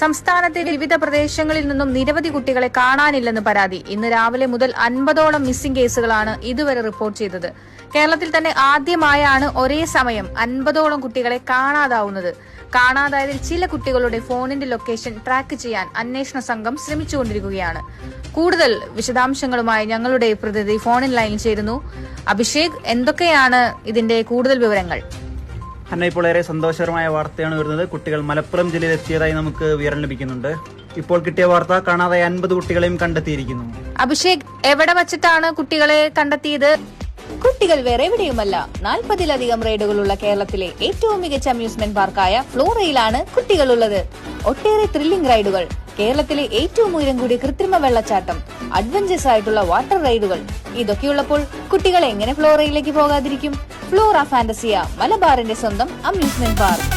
സംസ്ഥാനത്തെ വിവിധ പ്രദേശങ്ങളിൽ നിന്നും നിരവധി കുട്ടികളെ കാണാനില്ലെന്ന് പരാതി. ഇന്ന് രാവിലെ മുതൽ അൻപതോളം മിസ്സിംഗ് കേസുകളാണ് ഇതുവരെ റിപ്പോർട്ട് ചെയ്തത്. കേരളത്തിൽ തന്നെ ആദ്യമായാണ് ഒരേ സമയം അൻപതോളം കുട്ടികളെ കാണാതാവുന്നത്. കാണാതായതിൽ ചില കുട്ടികളുടെ ഫോണിന്റെ ലൊക്കേഷൻ ട്രാക്ക് ചെയ്യാൻ അന്വേഷണ സംഘം ശ്രമിച്ചുകൊണ്ടിരിക്കുകയാണ്. കൂടുതൽ വിശദാംശങ്ങളുമായി ഞങ്ങളുടെ പ്രതിനിധി ഫോണിൻ ലൈനിൽ ചേരുന്നു. അഭിഷേക് എന്തൊക്കെയാണ് ഇതിന്റെ കൂടുതൽ വിവരങ്ങൾ? അന്ന ഇപ്പോൾ ഏറെ സന്തോഷകരമായ വാർത്തയാണ് വരുന്നത്. കുട്ടികൾ മലപ്പുറം ജില്ലയിൽ എത്തിയതായി നമുക്ക് വിവരം ലഭിക്കുന്നുണ്ട്. ഇപ്പോൾ കിട്ടിയ വാർത്ത കാണാതെ അൻപത് കുട്ടികളെയും കണ്ടെത്തിയിരിക്കുന്നു. അഭിഷേക് എവിടെ വച്ചിട്ടാണ് കുട്ടികളെ കണ്ടെത്തിയത്? കുട്ടികൾ വേറെ എവിടെയുമല്ല. നാൽപ്പതിലധികം റൈഡുകളുള്ള കേരളത്തിലെ ഏറ്റവും മികച്ച അമ്യൂസ്മെന്റ് പാർക്കായ ഫ്ലോറയിലാണ് കുട്ടികളുള്ളത്. ഒട്ടേറെ ത്രില്ലിംഗ് റൈഡുകൾ. കേരളത്തിലെ ഏറ്റവും ഉയരം കൂടിയ കൃത്രിമ വെള്ളച്ചാട്ടം അഡ്വഞ്ചേഴ്സ് ആയിട്ടുള്ള വാട്ടർ റൈഡുകൾ ഇതൊക്കെയുള്ളപ്പോൾ കുട്ടികൾ എങ്ങനെ ഫ്ലോറയിലേക്ക് പോകാതിരിക്കും? ഫ്ലോറ ഫാന്റസിയ മലബാറിന്റെ സ്വന്തം അമ്യൂസ്മെന്റ് പാർക്ക്.